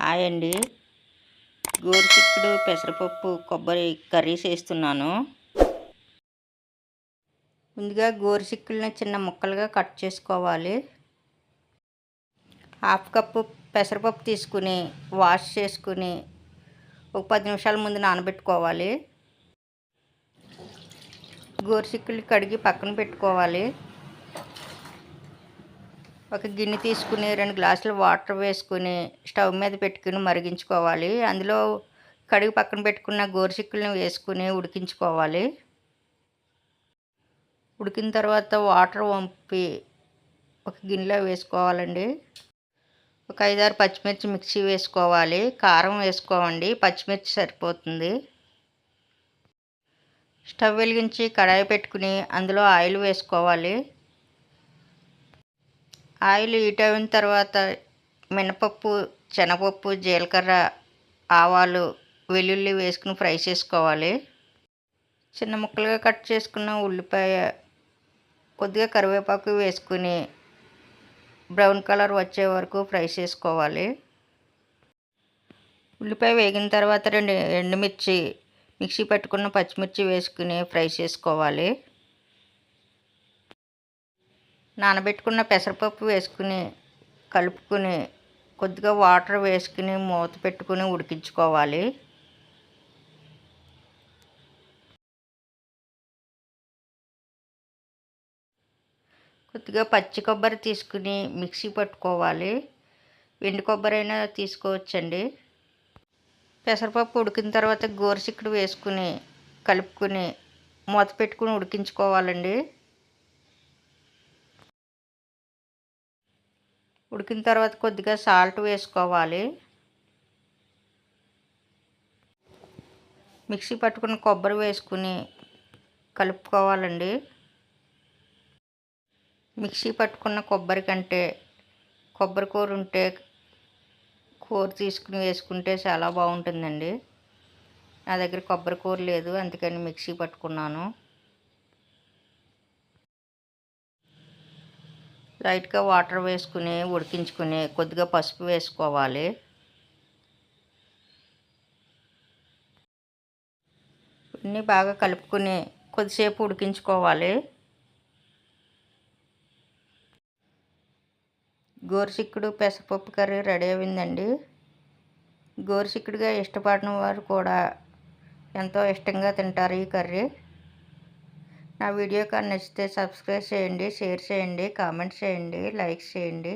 Hi అండి. గోరుచిక్కుడు పెసరపప్పు కొబ్బరి కర్రీ చేస్తున్నాను. ముందుగా గోరుచిక్కుల్ని చిన్న ముక్కలుగా కట్ చేసుకోవాలి. హాఫ్ కప్పు పెసరపప్పు తీసుకుని వాష్ చేసుకుని ఒక పది నిమిషాల ముందు నానబెట్టుకోవాలి. గోరుచిక్కులు కడిగి పక్కన పెట్టుకోవాలి. ఒక గిన్నె తీసుకుని రెండు గ్లాసులు వాటర్ వేసుకుని స్టవ్ మీద పెట్టుకుని మరిగించుకోవాలి. అందులో కడిగి పక్కన పెట్టుకున్న గోరుచిక్కులను వేసుకుని ఉడికించుకోవాలి. ఉడికిన తర్వాత వాటర్ వంపి ఒక గిన్నెలో వేసుకోవాలండి. ఒక ఐదారు పచ్చిమిర్చి మిక్సీ వేసుకోవాలి. కారం వేసుకోవండి. పచ్చిమిర్చి సరిపోతుంది. స్టవ్ వెలిగించి కడాయి పెట్టుకుని అందులో ఆయిల్ వేసుకోవాలి. ఆయిల్ హీట్ అయిన తర్వాత మినపప్పు శనగపప్పు జీలకర్ర ఆవాలు వెల్లుల్లి వేసుకుని ఫ్రై చేసుకోవాలి. చిన్న ముక్కలుగా కట్ చేసుకున్న ఉల్లిపాయ కొద్దిగా కరివేపాకు వేసుకుని బ్రౌన్ కలర్ వచ్చే వరకు ఫ్రై చేసుకోవాలి. ఉల్లిపాయ వేగిన తర్వాత రెండు ఎండుమిర్చి మిక్సీ పెట్టుకున్న పచ్చిమిర్చి వేసుకుని ఫ్రై చేసుకోవాలి. నానబెట్టుకున్న పెసరపప్పు వేసుకుని కలుపుకుని కొద్దిగా వాటర్ వేసుకుని మూత పెట్టుకుని ఉడికించుకోవాలి. కొద్దిగా పచ్చి కొబ్బరి తీసుకుని మిక్సీ పట్టుకోవాలి. వెండి కొబ్బరి అయినా తీసుకోవచ్చండి. పెసరపప్పు ఉడికిన తర్వాత గోరుచిక్కుడు వేసుకుని కలుపుకుని మూత పెట్టుకుని ఉడికించుకోవాలండి. ఉడికిన తర్వాత కొద్దిగా సాల్ట్ వేసుకోవాలి. మిక్సీ పట్టుకున్న కొబ్బరి వేసుకుని కలుపుకోవాలండి. మిక్సీ పట్టుకున్న కొబ్బరి కంటే కొబ్బరి కూర ఉంటే కూర తీసుకుని వేసుకుంటే చాలా బాగుంటుందండి. నా దగ్గర కొబ్బరి కూర లేదు అందుకని మిక్సీ పట్టుకున్నాను. లైట్గా వాటర్ వేసుకుని ఉడికించుకుని కొద్దిగా పసుపు వేసుకోవాలి. ఇవన్నీ బాగా కలుపుకుని కొద్దిసేపు ఉడికించుకోవాలి. గోరుచిక్కుడు పెసరపప్పు కర్రీ రెడీ అయిందండి. గోరుచిక్కుడుగా ఇష్టపడిన వారు కూడా ఎంతో ఇష్టంగా తింటారు ఈ కర్రీ. నా వీడియో కానీ నచ్చితే సబ్స్క్రైబ్ చేయండి షేర్ చేయండి కామెంట్ చేయండి లైక్ చేయండి.